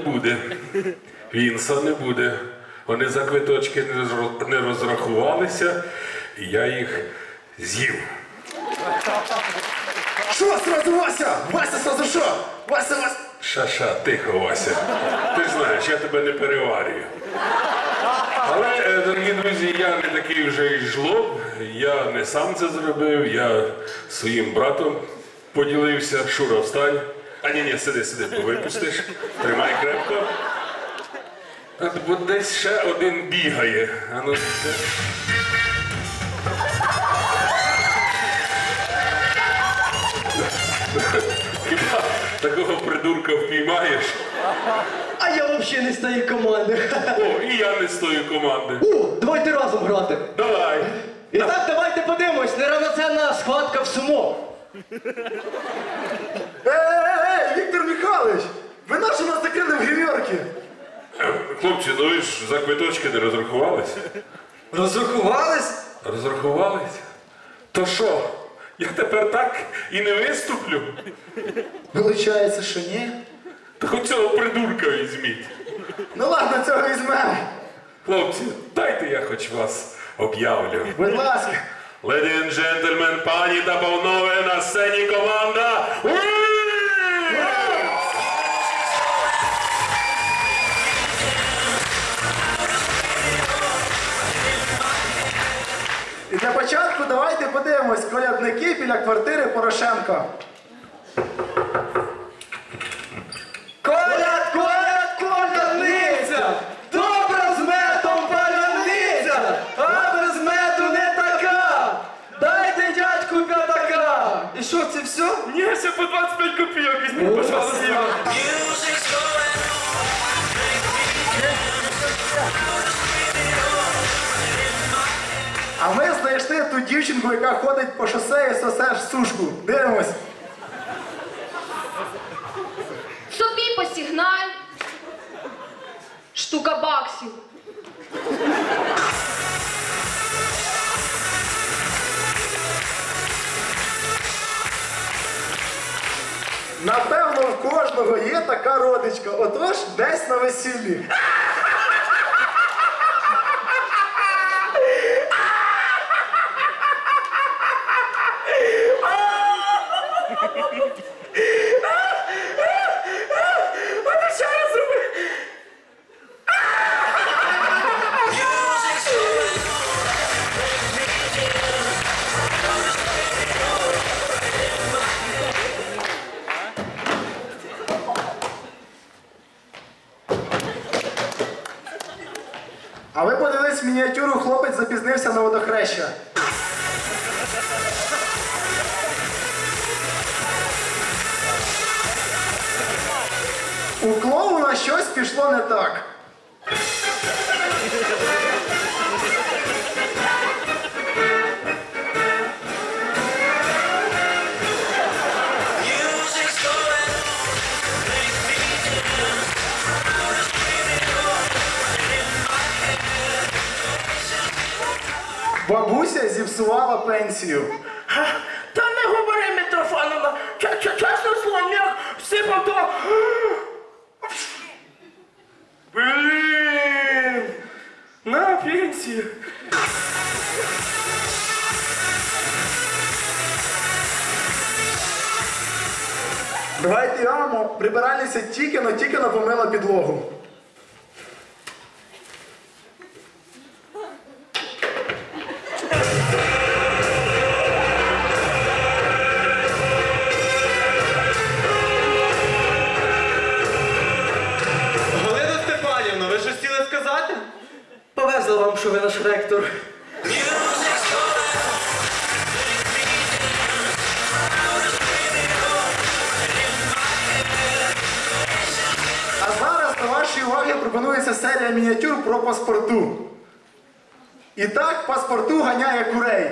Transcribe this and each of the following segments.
буде. Вінса не буде. Вони за квиточки не розрахувалися, і я їх з'їв. Що сразу Вася? Вася сразу що? Вася, Вася. Ша-ша, тихо, Вася. Ти ж знаєш, я тебе не переварюю. Але, е, дорогі друзі, я не такий вже й жлоб. Я не сам це зробив, я своїм братом поділився. Шура, встань. А ні, ні, сиди, сиди, бо випустиш. Тримай крепко. От, бо десь ще один бігає. А ну, це- Хіба такого придурка впіймаєш? А я взагалі не з тієї команди. О, і я не з тої команди. У, давайте разом грати. Давай. І так, давайте подивимось, неравноценна схватка в сумо. Ей, Віктор Михайлович! Ви наші нас закрили в гримерки. Хлопці, ну ви ж за квиточки не розрахувались? Розрахувались? Розрахувались? То що? Я тепер так і не виступлю? Вилучається, що ні? Та хоч цього придурка візьміть. Ну ладно, цього візьмемо. Хлопці, дайте я хоч вас об'явлю. Будь ласка. Леді і джентльмен, пані та панове, на сцені команда. Для початку давайте подивимось колядники біля квартири Порошенка. Знайшли ту дівчинку, яка ходить по шосе і сосе сушку. Дивимось. Собі посігналь. Штука баксів. Напевно, в кожного є така родичка. Отож, десь на весіллі. А ви подивились мініатюру, хлопець запізнився на водохреща. У клоуна щось пішло не так. Бабуся зіпсувала пенсію. Та не говори, ч- Чесно словом, як всипав то... Блін! На пенсію. Давайте ямо, прибиральниця тільки но тільки но помила підлогу. Щось сказати? Повезло вам, що ви наш ректор. А зараз до вашої уваги пропонується серія мініатюр про паспорту. І так паспорту ганяє курей.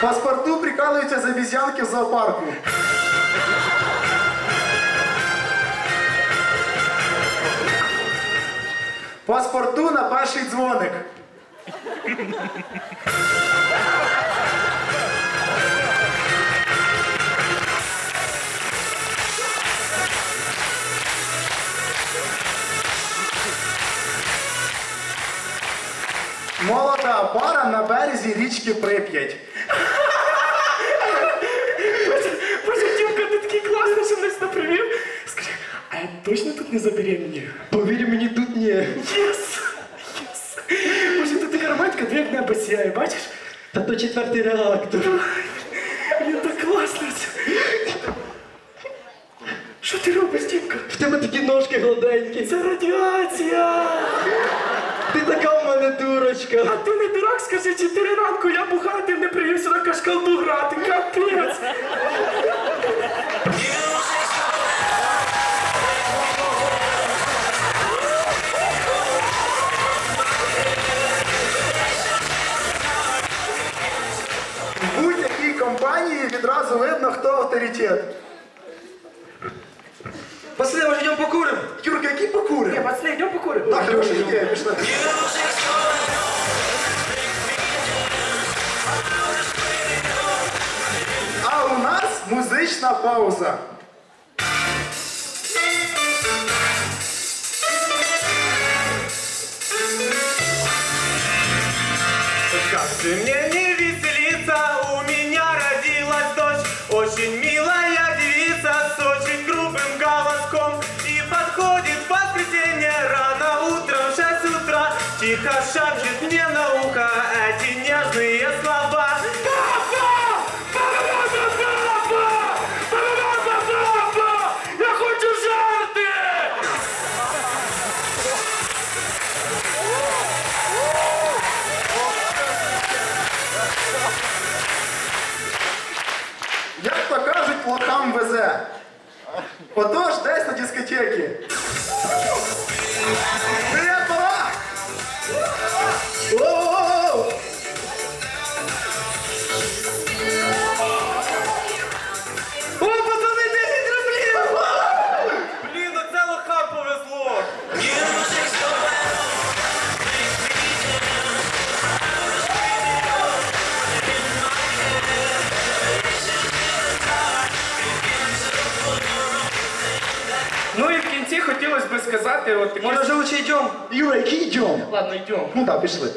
Паспорту прикалуються за обіз'янки в зоопарку. Паспорту на перший дзвоник. Молода пара на березі річки Прип'ять. Боже, Дімка, ти такий класний, що нас напривів. Скажи, а я точно тут не забеременію? Повірю мені, Єс! Єс! Боже, ти така романтика, дві як небо сіяє, бачиш? Та то четвертий реактор. Він так класно. Що ти робиш, дівка? В тебе такі ножки гладенькі. Це радіація! Ти така в мене дурочка. А ти не дурак, скажи, чотири ранку я бухати не привів сюди кашкалду грати, капець! Пацани, може йдемо покуримо? Юрка, які Ні, покури? пацани, йдемо покуримо. Так, Леша, йди, пішли. А у нас музична пауза. Как же мне не везе. Отож, на дискотеки. Ну і в кінці хотілося би сказати, от такі... Може, вже лучше йдемо? Юра, який йдем? Ладно, йдемо. Ну так, пішли.